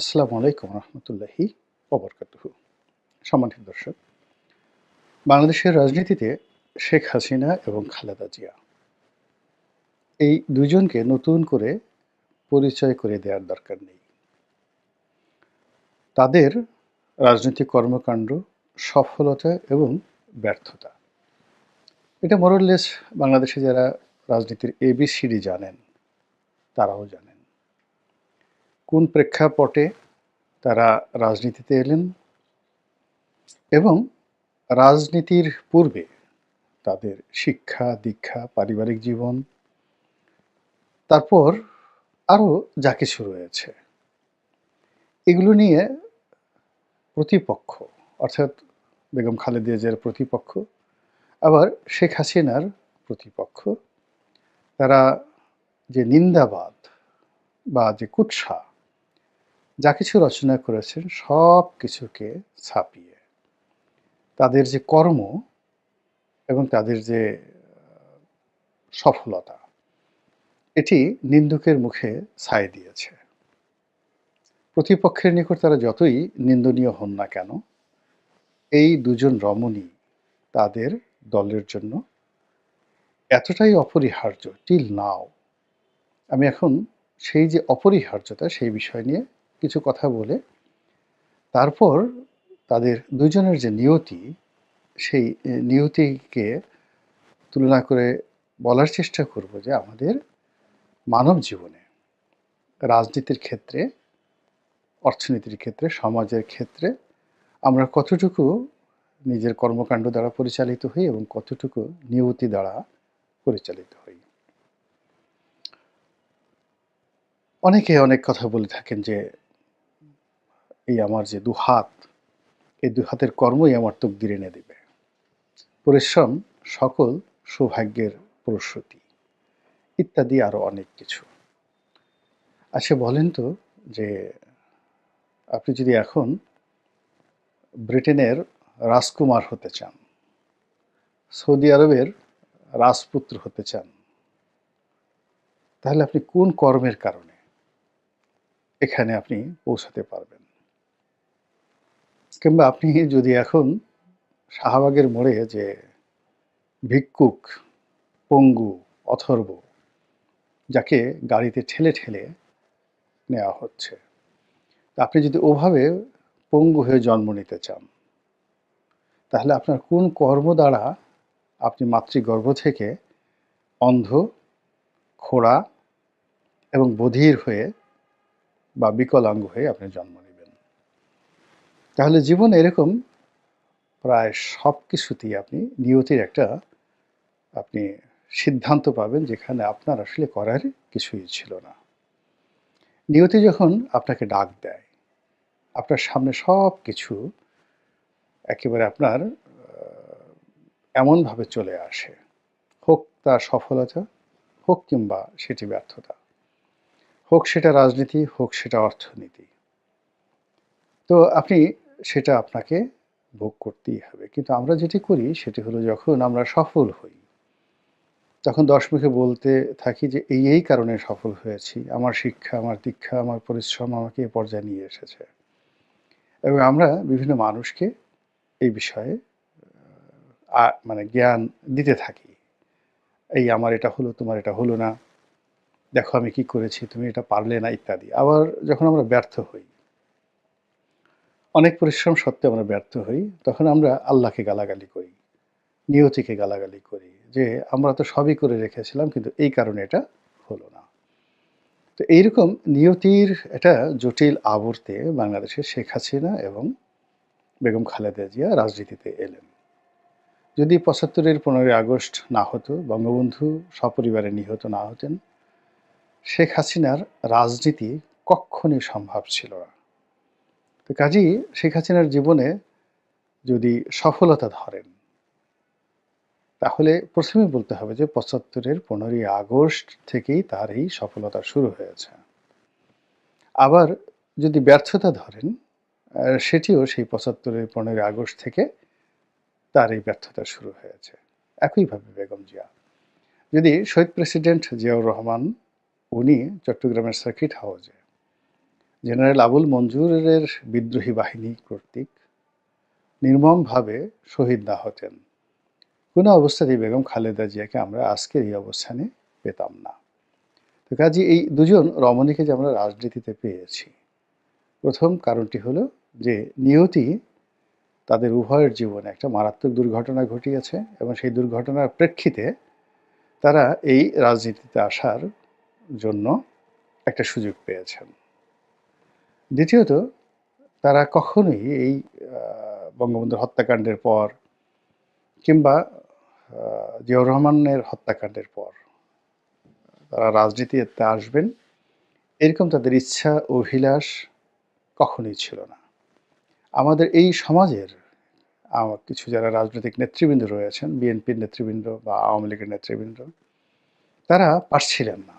আসসালামু আলাইকুম রহমতুল্লাহি ওবরকাতুহু। সম্মানিত দর্শক, বাংলাদেশের রাজনীতিতে শেখ হাসিনা এবং খালেদা জিয়া এই দুজনকে নতুন করে পরিচয় করে দেওয়ার দরকার নেই। তাদের রাজনৈতিক কর্মকাণ্ড, সফলতা এবং ব্যর্থতা, এটা মোরললেস বাংলাদেশে যারা রাজনীতির এবিসিডি জানেন, তারাও জানেন। কোন প্রেক্ষাপটে তারা রাজনীতিতে এলেন এবং রাজনীতির পূর্বে তাদের শিক্ষা, দীক্ষা, পারিবারিক জীবন, তারপর আরও যা কিছু রয়েছে, এগুলো নিয়ে প্রতিপক্ষ, অর্থাৎ বেগম খালেদা জিয়ার প্রতিপক্ষ, আবার শেখ হাসিনার প্রতিপক্ষ, তারা যে নিন্দাবাদ বা যে কুৎসা যা কিছু রচনা করেছেন সব কিছুকে ছাপিয়ে, তাদের যে কর্ম এবং তাদের যে সফলতা, এটি নিন্দুকের মুখে ছাই দিয়েছে। প্রতিপক্ষের নিকট তারা যতই নিন্দনীয় হন না কেন, এই দুজন রমণী তাদের দলের জন্য এতটাই অপরিহার্য, টিল নাও। আমি এখন সেই যে অপরিহার্যতা, সেই বিষয় নিয়ে কিছু কথা বলে তারপর তাদের দুজনের যে নিয়তি, সেই নিয়তিকে তুলনা করে বলার চেষ্টা করব যে আমাদের মানব জীবনে রাজনীতির ক্ষেত্রে, অর্থনীতির ক্ষেত্রে, সমাজের ক্ষেত্রে আমরা কতটুকু নিজের কর্মকাণ্ড দ্বারা পরিচালিত হই এবং কতটুকু নিয়তি দ্বারা পরিচালিত হই। অনেকে অনেক কথা বলে থাকেন যে এই আমার যে দু হাত, এই দু হাতের কর্মই আমার তকদির এনে দেবে। পরিশ্রম সকল সৌভাগ্যের প্রসূতি, ইত্যাদি আরও অনেক কিছু। আচ্ছা বলেন তো যে, আপনি যদি এখন ব্রিটেনের রাজকুমার হতে চান, সৌদি আরবের রাজপুত্র হতে চান, তাহলে আপনি কোন কর্মের কারণে এখানে আপনি পৌঁছাতে পারবেন? কিংবা আপনি যদি এখন শাহবাগের মোড়ে যে ভিক্ষুক, পঙ্গু, অথর্ব যাকে গাড়িতে ঠেলে ঠেলে নেওয়া হচ্ছে আপনি যদি ওভাবে পঙ্গু হয়ে জন্ম নিতে চান, তাহলে আপনার কোন কর্ম দ্বারা আপনি মাতৃগর্ভ থেকে অন্ধ, খোড়া এবং বধির হয়ে বা বিকলাঙ্গ হয়ে আপনি জন্ম নেবেন তাহলে জীবন এরকম প্রায় সব কিছুতেই আপনি নিয়তির একটা আপনি সিদ্ধান্ত পাবেন যেখানে আপনার আসলে করার কিছুই ছিল না। নিয়তি যখন আপনাকে ডাক দেয়, আপনার সামনে সব কিছু একেবারে আপনার এমনভাবে চলে আসে। হোক তার সফলতা, হোক কিংবা সেটি ব্যর্থতা। হোক সেটা রাজনীতি, হোক সেটা অর্থনীতি। তো আপনি সেটা আপনাকে ভোগ করতেই হবে। কিন্তু আমরা যেটি করি সেটি হলো যখন আমরা সফল হই, তখন দশ মুখে বলতে থাকি যে এই এই কারণে সফল হয়েছি। আমার শিক্ষা, আমার দীক্ষা, আমার পরিশ্রম আমাকে এ পর্যায়ে নিয়ে এসেছে। এবং আমরা বিভিন্ন মানুষকে এই বিষয়ে মানে জ্ঞান দিতে থাকি। এই আমার এটা হলো, তোমার এটা হলো না। দেখো আমি কি করেছি, তুমি এটা পারলে না, ইত্যাদি। আবার যখন আমরা ব্যর্থ হই অনেক পরিশ্রম সত্ত্বেও আমরা ব্যর্থ হই, তখন আমরা আল্লাহকে গালাগালি করি, নিয়তিকে গালাগালি করি, যে আমরা তো সবই করে রেখেছিলাম, কিন্তু এই কারণে এটা হলো না। তো এইরকম নিয়তির এটা জটিল আবর্তে বাংলাদেশের শেখ হাসিনা এবং বেগম খালেদা জিয়া রাজনীতিতে এলেন। যদি পঁচাত্তরের পনেরোই আগস্ট না হতো, বঙ্গবন্ধু সপরিবারে নিহত না হতেন, শেখ হাসিনার রাজনীতি কখনই সম্ভব ছিল না। তো কাজেই শেখ হাসিনার জীবনে যদি সফলতা ধরেন, তাহলে প্রথমে বলতে হবে যে পঁচাত্তরের পনেরোই আগস্ট থেকেই তার এই সফলতা শুরু হয়েছে। আবার যদি ব্যর্থতা ধরেন সেটিও সেই পঁচাত্তরের পনেরোই আগস্ট থেকে তার এই ব্যর্থতা শুরু হয়েছে। একইভাবে বেগম জিয়া। যদি শহীদ প্রেসিডেন্ট জিয়াউর রহমান, উনি চট্টগ্রামের সার্কিট হাউসে জেনারেল আবুল মঞ্জুরের বিদ্রোহী বাহিনী কর্তৃক নির্মমভাবে শহীদ না হতেন। কোনো অবস্থাতেই বেগম খালেদা জিয়াকে আমরা আজকের এই অবস্থানে পেতাম না। তো কাজে এই দুজন রমণীকে যে আমরা রাজনীতিতে পেয়েছি, প্রথম কারণটি হলো যে নিয়তি তাদের উভয়ের জীবনে একটা মারাত্মক দুর্ঘটনা ঘটিয়েছে এবং সেই দুর্ঘটনার প্রেক্ষিতে তারা এই রাজনীতিতে আসার জন্য একটা সুযোগ পেয়েছেন। দ্বিতীয়ত, তারা কখনোই এই বঙ্গবন্ধুর হত্যাকাণ্ডের পর কিংবা জিয়াউর রহমানের হত্যাকাণ্ডের পর তারা রাজনীতিতে আসবেন, এরকম তাদের ইচ্ছা, অভিলাষ কখনোই ছিল না। আমাদের এই সমাজের কিছু যারা রাজনৈতিক নেতৃবৃন্দ রয়েছেন, বিএনপির নেতৃবৃন্দ বা আওয়ামী লীগের নেতৃবৃন্দ, তারা পারছিলেন না।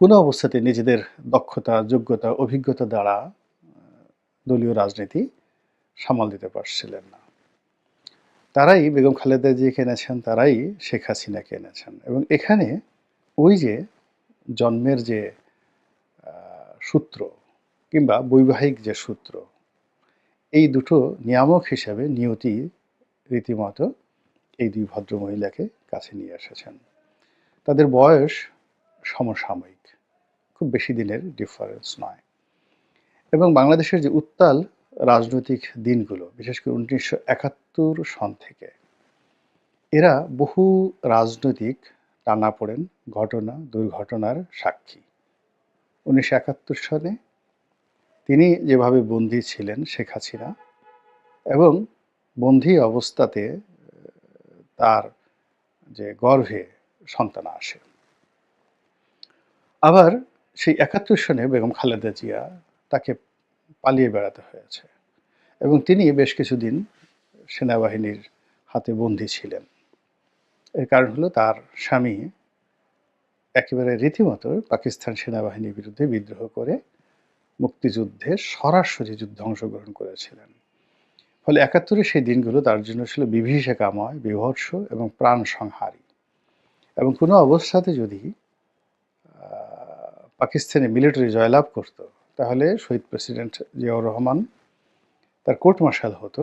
কোনো অবস্থাতে নিজেদের দক্ষতা, যোগ্যতা, অভিজ্ঞতা দ্বারা দলীয় রাজনীতি সামাল দিতে পারছিলেন না। তারাই বেগম খালেদা জিয়াকে এনেছেন, তারাই শেখ হাসিনাকে এনেছেন এবং এখানে ওই যে জন্মের যে সূত্র কিংবা বৈবাহিক যে সূত্র, এই দুটো নিয়ামক হিসাবে নিয়তি রীতিমতো এই দুই ভদ্র মহিলাকে কাছে নিয়ে এসেছেন। তাদের বয়স সমসাময়িক, খুব বেশি দিনের ডিফারেন্স নয়। এবং বাংলাদেশের যে উত্তাল রাজনৈতিক দিনগুলো, বিশেষ করে উনিশশো একাত্তর সন থেকে, এরা বহু রাজনৈতিক টানাপোড়েন ঘটনা, দুর্ঘটনার সাক্ষী। উনিশশো একাত্তর সালে তিনি যেভাবে বন্দী ছিলেন শেখ হাসিনা এবং বন্দী অবস্থাতে তার যে গর্ভে সন্তান আসে। আবার সেই একাত্তর সনে বেগম খালেদা জিয়া তাকে পালিয়ে বেড়াতে হয়েছে এবং তিনি বেশ কিছুদিন সেনাবাহিনীর হাতে বন্দী ছিলেন। এর কারণ হলো তার স্বামী একেবারে রীতিমতো পাকিস্তান সেনাবাহিনীর বিরুদ্ধে বিদ্রোহ করে মুক্তিযুদ্ধে সরাসরি যুদ্ধে অংশগ্রহণ করেছিলেন। ফলে একাত্তরে সেই দিনগুলো তার জন্য ছিল বিভীষিকাময় বিভৎস এবং প্রাণ সংহারী। এবং কোনো অবস্থাতে যদি পাকিস্তানি মিলিটারি জয়লাভ করত, তাহলে শহীদ প্রেসিডেন্ট জিয়াউর রহমান তার কোর্ট মার্শাল হতো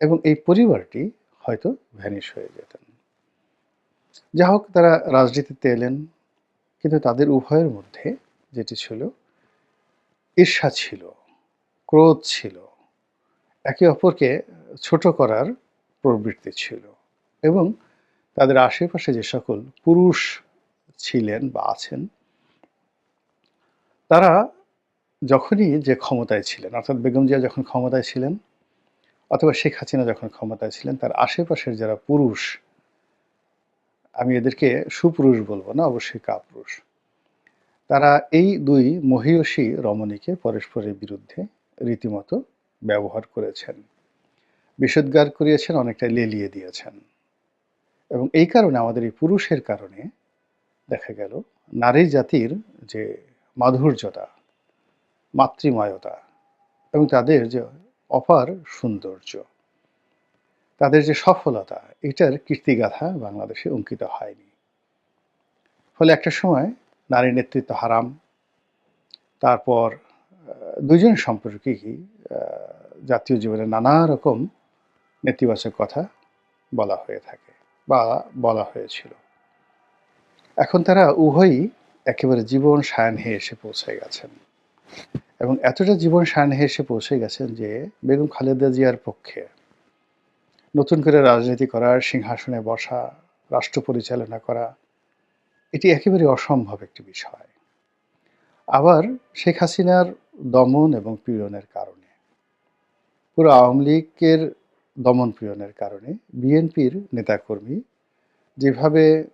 এবং এই পরিবারটি হয়তো ভ্যানিশ হয়ে যেতেন। যা হোক, তারা রাজনীতিতে এলেন, কিন্তু তাদের উভয়ের মধ্যে যেটি ছিল, ঈর্ষা ছিল, ক্রোধ ছিল, একে অপরকে ছোট করার প্রবৃত্তি ছিল এবং তাদের আশেপাশে যে সকল পুরুষ ছিলেন বা আছেন তারা যখনই যে ক্ষমতায় ছিলেন, অর্থাৎ বেগম জিয়া যখন ক্ষমতায় ছিলেন অথবা শেখ হাসিনা যখন ক্ষমতায় ছিলেন, তার আশেপাশের যারা পুরুষ, আমি এদেরকে সুপুরুষ বলব না, অবশ্যই কাপুরুষ, তারা এই দুই মহিয়সী রমণীকে পরস্পরের বিরুদ্ধে রীতিমতো ব্যবহার করেছেন। বিষোদ্গার করিয়েছেন অনেকটা লেলিয়ে দিয়েছেন। এবং এই কারণে, আমাদের এই পুরুষের কারণে দেখা গেল, নারী জাতির যে মাধুর্যতা মাতৃময়তা এবং তাদের যে অপার সৌন্দর্য তাদের যে সফলতা এটার কীর্তিগাথা বাংলাদেশে অঙ্কিত হয়নি। ফলে একটা সময় নারী নেতৃত্ব হারাম তারপর দুজন আহ, জাতীয় জীবনে নানা রকম নেতিবাচক কথা বলা হয়ে থাকে বা বলা হয়েছিল। এখন তারা উভয়ই একেবারে জীবন সায়াহ্নে এসে পৌঁছে গেছেন। এবং এতটা জীবন সায়াহ্নে এসে পৌঁছে গেছেন যে বেগম খালেদা জিয়ার পক্ষে নতুন করে রাজনীতি করার সিংহাসনে বসা, রাষ্ট্র পরিচালনা করা, এটি একেবারে অসম্ভব একটি বিষয়। আবার শেখ হাসিনার দমন এবং পীড়নের কারণে, পুরো আওয়ামী লীগের দমন পীড়নের কারণে, বিএনপির নেতাকর্মী যেভাবে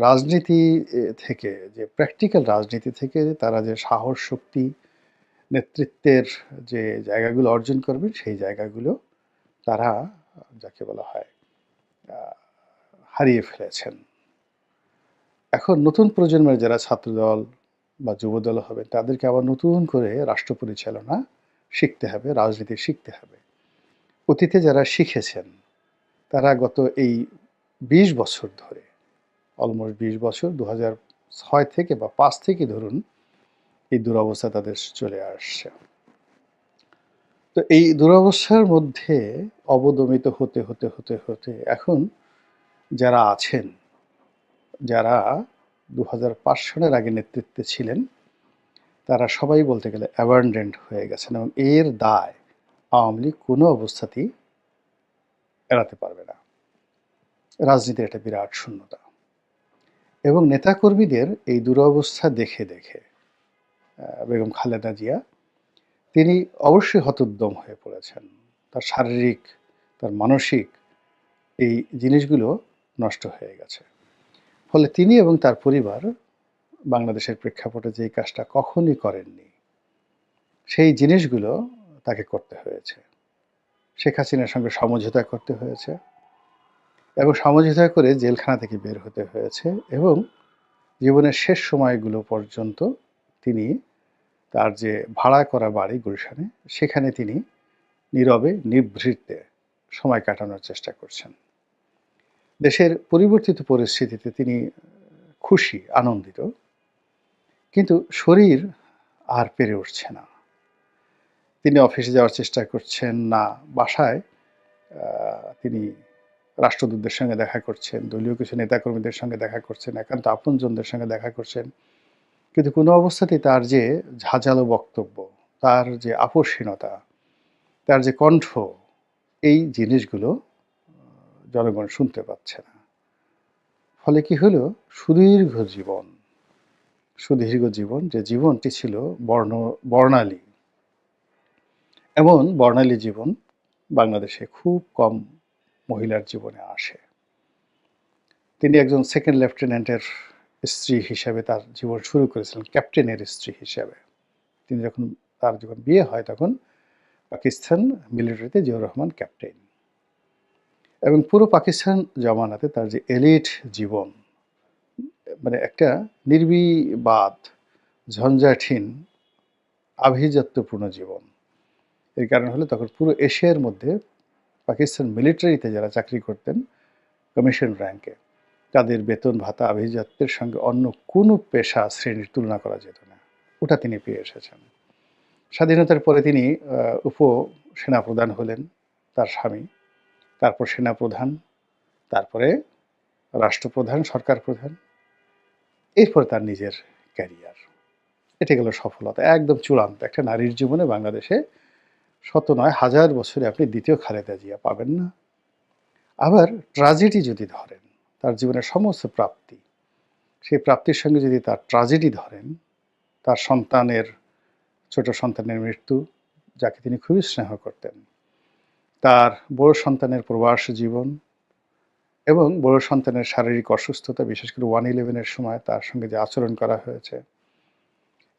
রাজনীতি থেকে, যে প্র্যাকটিক্যাল রাজনীতি থেকে তারা যে সাহস, শক্তি, নেতৃত্বের যে জায়গাগুলো অর্জন করবেন সেই জায়গাগুলো তারা, যাকে বলা হয় হারিয়ে ফেলেছেন। এখন নতুন প্রজন্মের যারা ছাত্রদল বা যুবদল হবে, তাদেরকে আবার নতুন করে রাষ্ট্র পরিচালনা শিখতে হবে, রাজনীতি শিখতে হবে। অতীতে যারা শিখেছেন, তারা গত এই বিশ বছর ধরে অলমোস্ট বিশ বছর দু ছয় থেকে বা পাঁচ থেকে ধরুন, এই দুরবস্থা তাদের চলে আসছে। তো এই দুরবস্থার মধ্যে অবদমিত হতে হতে হতে হতে এখন যারা আছেন, যারা দু সনের আগে নেতৃত্বে ছিলেন, তারা সবাই বলতে গেলে অ্যাবান্ডেন্ট হয়ে গেছেন এবং এর দায় আওয়ামী লীগ কোনো অবস্থাতেই এড়াতে পারবে না। রাজনীতির একটা বিরাট শূন্যতা। এবং নেতাকর্মীদের এই দুরবস্থা দেখে দেখে বেগম খালেদা জিয়া, তিনি অবশ্যই হতোদ্যম হয়ে পড়েছেন। তার শারীরিক, তার মানসিক এই জিনিসগুলো নষ্ট হয়ে গেছে। ফলে তিনি এবং তার পরিবার বাংলাদেশের প্রেক্ষাপটে যে কাজটা কখনই করেননি, সেই জিনিসগুলো তাকে করতে হয়েছে। শেখ হাসিনার সঙ্গে সমঝোতা করতে হয়েছে। এবং সমঝোতা করে জেলখানা থেকে বের হতে হয়েছে এবং জীবনের শেষ সময়গুলো পর্যন্ত তিনি তার যে ভাড়া করা বাড়ি গুলশানে, সেখানে তিনি নীরবে, নিভৃতে সময় কাটানোর চেষ্টা করছেন। দেশের পরিবর্তিত পরিস্থিতিতে তিনি খুশি, আনন্দিত, কিন্তু শরীর আর পেরে উঠছে না। তিনি অফিসে যাওয়ার চেষ্টা করছেন না, বাসায় তিনি রাষ্ট্রদূতদের সঙ্গে দেখা করছেন, দলীয় কিছু নেতাকর্মীদের সঙ্গে দেখা করছেন, একান্ত আপনজনদের সঙ্গে দেখা করছেন। কিন্তু কোনো অবস্থাতেই তার যে ঝাঁঝালো বক্তব্য, তার যে আপসীনতা তার যে কণ্ঠ, এই জিনিসগুলো জনগণ শুনতে পাচ্ছে না। ফলে কি হলো? সুদীর্ঘ জীবন সুদীর্ঘ জীবন যে জীবনটি ছিল বর্ণ, বর্ণালী। এমন বর্ণালী জীবন বাংলাদেশে খুব কম মহিলার জীবনে আসে। তিনি একজন সেকেন্ড লেফটেন্যান্টের স্ত্রী হিসেবে তার জীবন শুরু করেছিলেন ক্যাপ্টেনের স্ত্রী হিসেবে। তিনি যখন তার যখন বিয়ে হয় তখন পাকিস্তান মিলিটারিতে জিয়র রহমান ক্যাপ্টেন এবং পুরো পাকিস্তান জমানাতে তার যে এলিট জীবন মানে একটা নির্বিবাদ ঝঞ্ঝাঠীন আভিজাত্যপূর্ণ জীবন। এর কারণ হলো তখন পুরো এশিয়ার মধ্যে পাকিস্তান মিলিটারিতে যারা চাকরি করতেন কমিশন র্যাঙ্কে তাদের বেতন ভাতা আভিজাত্যের সঙ্গে অন্য কোনো পেশা শ্রেণির তুলনা করা যেত না। ওটা তিনি পেয়ে এসেছেন। স্বাধীনতার পরে তিনি উপ সেনাপ্রধান হলেন তার স্বামী, তারপর সেনাপ্রধান, তারপরে রাষ্ট্রপ্রধান সরকার প্রধান এরপর তার নিজের ক্যারিয়ার এটা গেল সফলতা, একদম চূড়ান্ত। একটা নারীর জীবনে বাংলাদেশে শত নয়, হাজার বছরে আপনি দ্বিতীয় খালেদা জিয়া পাবেন না। আবার ট্রাজেডি যদি ধরেন, তার জীবনের সমস্ত প্রাপ্তি, সেই প্রাপ্তির সঙ্গে যদি তার ট্রাজেডি ধরেন, তার সন্তানের, ছোট সন্তানের মৃত্যু, যাকে তিনি খুবই স্নেহ করতেন, তার বড় সন্তানের প্রবাস জীবন এবং বড় সন্তানের শারীরিক অসুস্থতা, বিশেষ করে ওয়ান ইলেভেনের সময় তার সঙ্গে যে আচরণ করা হয়েছে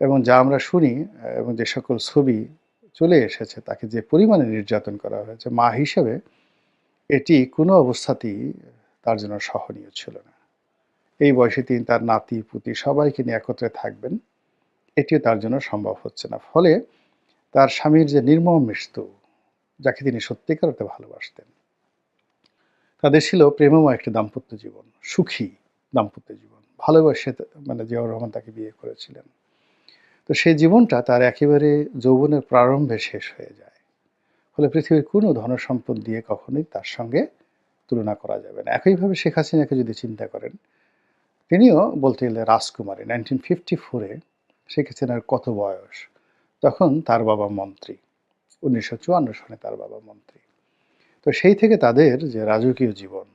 এবং যা আমরা শুনি, এবং যে সকল ছবি চলে এসেছে, তাকে যে পরিমাণে নির্যাতন করা হয়েছে, মা হিসেবে এটি কোনো অবস্থাতেই তার জন্য সহনীয় ছিল না। এই বয়সে তিনি তার নাতি, পুতি সবাইকে নিয়ে একত্রে থাকবেন, এটিও তার জন্য সম্ভব হচ্ছে না। ফলে তার স্বামীর যে নির্মম মৃত্যু, যাকে তিনি সত্যিকার ভালোবাসতেন, তাদের ছিল প্রেমময় একটি দাম্পত্য জীবন, সুখী দাম্পত্য জীবন। ভালোবাসে মানে জিয়াউর রহমান তাকে বিয়ে করেছিলেন। তো সেই জীবনটা তার একেবারে যৌবনের প্রারম্ভে শেষ হয়ে যায়। ফলে পৃথিবীর কোনো ধনসম্পদ দিয়ে কখনোই তার সঙ্গে তুলনা করা যাবে না। একইভাবে শেখ হাসিনাকে যদি চিন্তা করেন, তিনিও বলতে গেলে রাজকুমারী। নাইনটিন ফিফটি ফোরে শেখ হাসিনার কত বয়স? তখন তার বাবা মন্ত্রী। উনিশশো চুয়ান্ন সনে তার বাবা মন্ত্রী। তো সেই থেকে তাদের যে রাজকীয় জীবন,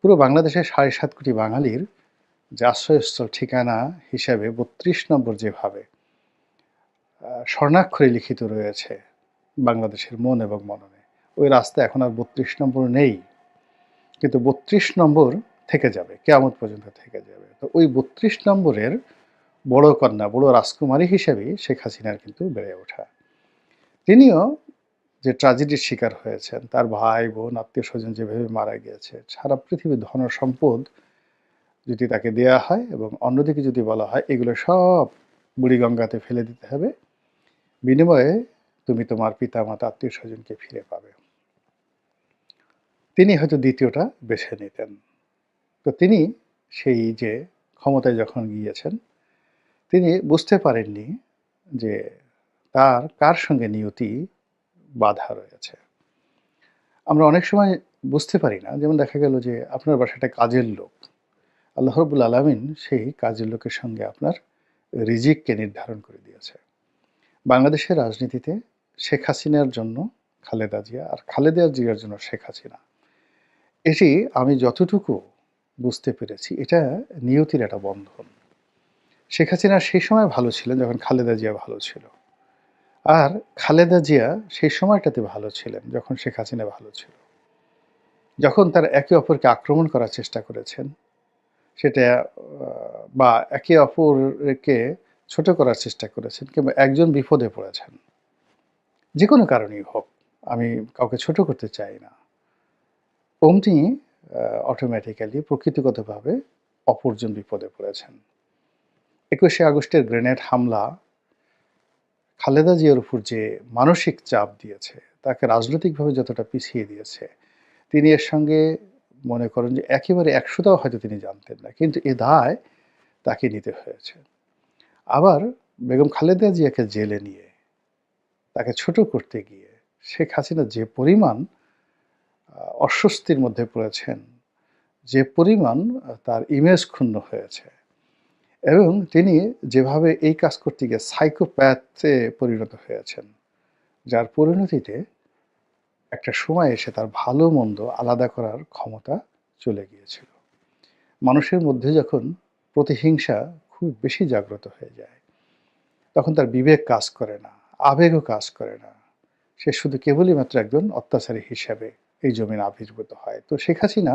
পুরো বাংলাদেশের সাড়ে সাত কোটি বাঙালির যে আশ্রয়স্থল ঠিকানা হিসাবে বত্রিশ নম্বর যেভাবে স্বর্ণাক্ষরে লিখিত রয়েছে বাংলাদেশের মন এবং মননে। ওই রাস্তা এখন আর বত্রিশ নম্বর নেই, কিন্তু বত্রিশ নম্বর থেকে যাবে কেমন পর্যন্ত থেকে যাবে। তো ওই বত্রিশ নম্বরের বড় কন্যা, বড় রাজকুমারী হিসেবেই শেখ হাসিনার কিন্তু বেড়ে ওঠা। তিনিও যে ট্রাজেডির শিকার হয়েছেন, তার ভাই, বোন আত্মীয় স্বজন যেভাবে মারা গিয়েছে, সারা পৃথিবীর ধন সম্পদ যদি তাকে দেয়া হয় এবং অন্যদিকে যদি বলা হয়, এগুলো সব বুড়িগঙ্গাতে ফেলে দিতে হবে। বিনিময়ে তুমি তোমার পিতা মাতা আত্মীয় স্বজনকে ফিরে পাবে। তিনি হয়তো দ্বিতীয়টা বেছে নিতেন। তো তিনি সেই যে ক্ষমতায় যখন গিয়েছেন, তিনি বুঝতে পারেননি যে তার কার সঙ্গে নিয়তি বাধা রয়েছে। আমরা অনেক সময় বুঝতে পারি না, যেমন দেখা গেল যে আপনার বাসাটা কাজের লোক। আল্লাহ রবুল আলমিন সেই কাজের লোকের সঙ্গে আপনার রিজিককে নির্ধারণ করে দিয়েছে। বাংলাদেশের রাজনীতিতে শেখ হাসিনার জন্য খালেদা জিয়া আর খালেদা জিয়ার জন্য শেখ হাসিনা। এটি আমি যতটুকু বুঝতে পেরেছি, এটা নিয়তির একটা বন্ধন। শেখ হাসিনা সেই সময় ভালো ছিলেন যখন খালেদা জিয়া ভালো ছিল। আর খালেদা জিয়া সেই সময়টাতে ভালো ছিলেন যখন শেখ হাসিনা ভালো ছিল। যখন তারা একে অপরকে আক্রমণ করার চেষ্টা করেছেন সেটা বা একে অপরকে ছোট করার চেষ্টা করেছেন কিংবা একজন বিপদে পড়েছেন। যে কোনো কারণেই হোক, আমি কাউকে ছোট করতে চাই না। অমনি অটোমেটিক্যালি প্রকৃতিগতভাবে অপরজন বিপদে পড়েছেন। একুশে আগস্টের গ্রেনেড হামলা খালেদা জিয়ার উপর যে মানসিক চাপ দিয়েছে, তাকে রাজনৈতিকভাবে যতটা পিছিয়ে দিয়েছে, তিনি এর সঙ্গে মনে করেন যে একেবারে একশোটাও হয়তো তিনি জানতেন না। কিন্তু এ দায় তাকে নিতে হয়েছে। আবার বেগম খালেদা জিয়াকে জেলে নিয়ে, তাকে ছোট করতে গিয়ে শেখ হাসিনা যে পরিমাণ অস্বস্তির মধ্যে পড়েছেন, যে পরিমাণ তার ইমেজ ক্ষুণ্ণ হয়েছে এবং তিনি যেভাবে এই কাজ করতে গিয়ে সাইকোপ্যাথে পরিণত হয়েছেন, যার পরিণতিতে একটা সময় এসে তার ভালো মন্দ আলাদা করার ক্ষমতা চলে গিয়েছিল। মানুষের মধ্যে যখন প্রতিহিংসা খুব বেশি জাগ্রত হয়ে যায়, তখন তার বিবেক কাজ করে না, আবেগও কাজ করে না। সে শুধু কেবলই মাত্র একজন অত্যাচারী হিসাবে এই জমিন আবির্ভূত হয়। তো শেখ হাসিনা,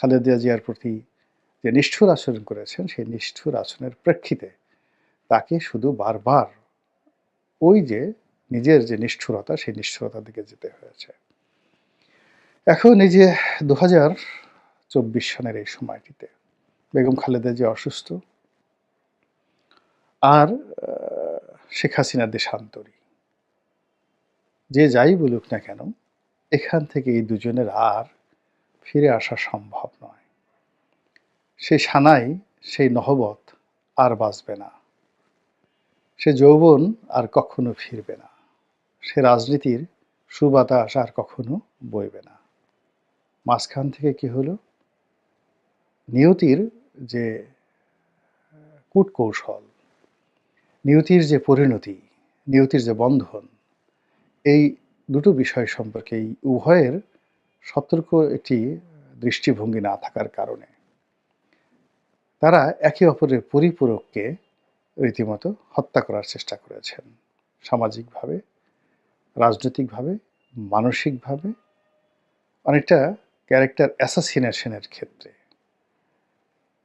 খালেদা জিয়ার প্রতি যে নিষ্ঠুর আচরণ করেছেন, সেই নিষ্ঠুর আচরণের প্রেক্ষিতে তাকে শুধু বারবার ওই যে নিজের যে নিষ্ঠুরতা, সেই নিষ্ঠুরতার দিকে যেতে হয়েছে। এখন এই যে দু হাজার চব্বিশ সনের এই সময়টিতে বেগম খালেদা যে অসুস্থ আর শেখ হাসিনার দেশান্তরী যে যাই বলুক না কেন, এখান থেকে এই দুজনের আর ফিরে আসা সম্ভব নয়। সেই সানাই, সেই নহবত আর বাঁচবে না। সে যৌবন আর কখনো ফিরবে না। সে রাজনীতির সুবাতাস আর কখনো বইবে না। মাঝখান থেকে কি হলো? নিয়তির যে কূটকৌশল, নিয়তির যে পরিণতি, নিয়তির যে বন্ধন, এই দুটো বিষয় সম্পর্কে এই উভয়ের সতর্ক একটি দৃষ্টিভঙ্গি না থাকার কারণে। তারা একে অপরের পরিপূরককে রীতিমতো হত্যা করার চেষ্টা করেছেন। সামাজিকভাবে রাজনৈতিকভাবে, মানসিকভাবে অনেকটা ক্যারেক্টার অ্যাসাসিনেশনের ক্ষেত্রে।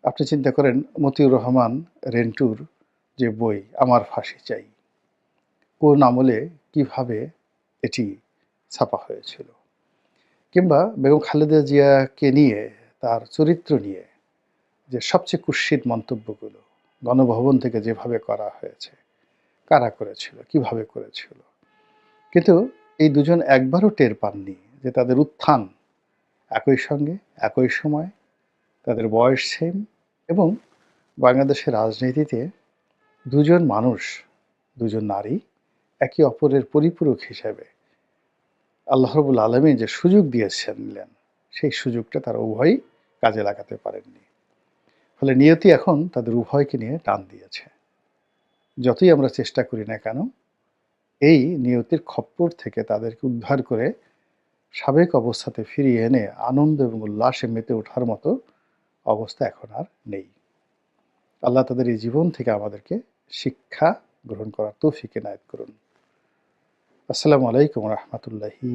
আপনি চিন্তা করেন, মতিউর রহমান, রেন্টুর যে বই, আমার ফাঁসি চাই, কোন আমলে কীভাবে এটি ছাপা হয়েছিল? কিংবা বেগম খালেদা জিয়াকে নিয়ে, তার চরিত্র নিয়ে যে সবচেয়ে কুৎসিত মন্তব্যগুলো গণভবন থেকে যেভাবে করা হয়েছে, কারা করেছিল, কীভাবে করেছিল? কিন্তু এই দুজন একবারও টের পাননি যে তাদের উত্থান একই সঙ্গে, একই সময়, তাদের বয়স সেম এবং বাংলাদেশের রাজনীতিতে দুজন মানুষ, দুজন নারী একে অপরের পরিপূরক হিসেবে আল্লাহরবুল আলমী যে সুযোগ দিয়েছেন দিয়েছিলেন সেই সুযোগটা তারা উভয়ই কাজে লাগাতে পারেননি। ফলে নিয়তি এখন তাদের উভয়কে নিয়ে টান দিয়েছে। যতই আমরা চেষ্টা করি না কেন এই নিয়তির খপ্পর থেকে তাদেরকে উদ্ধার করে সাবেক অবস্থাতে ফিরিয়ে এনে আনন্দ এবং উল্লাসে মেতে ওঠার মতো অবস্থা এখন আর নেই। আল্লাহ তাদের এই জীবন থেকে আমাদেরকে শিক্ষা গ্রহণ করার তৌফিক এনায়ত করুন। আসসালামু আলাইকুম রহমতুল্লাহি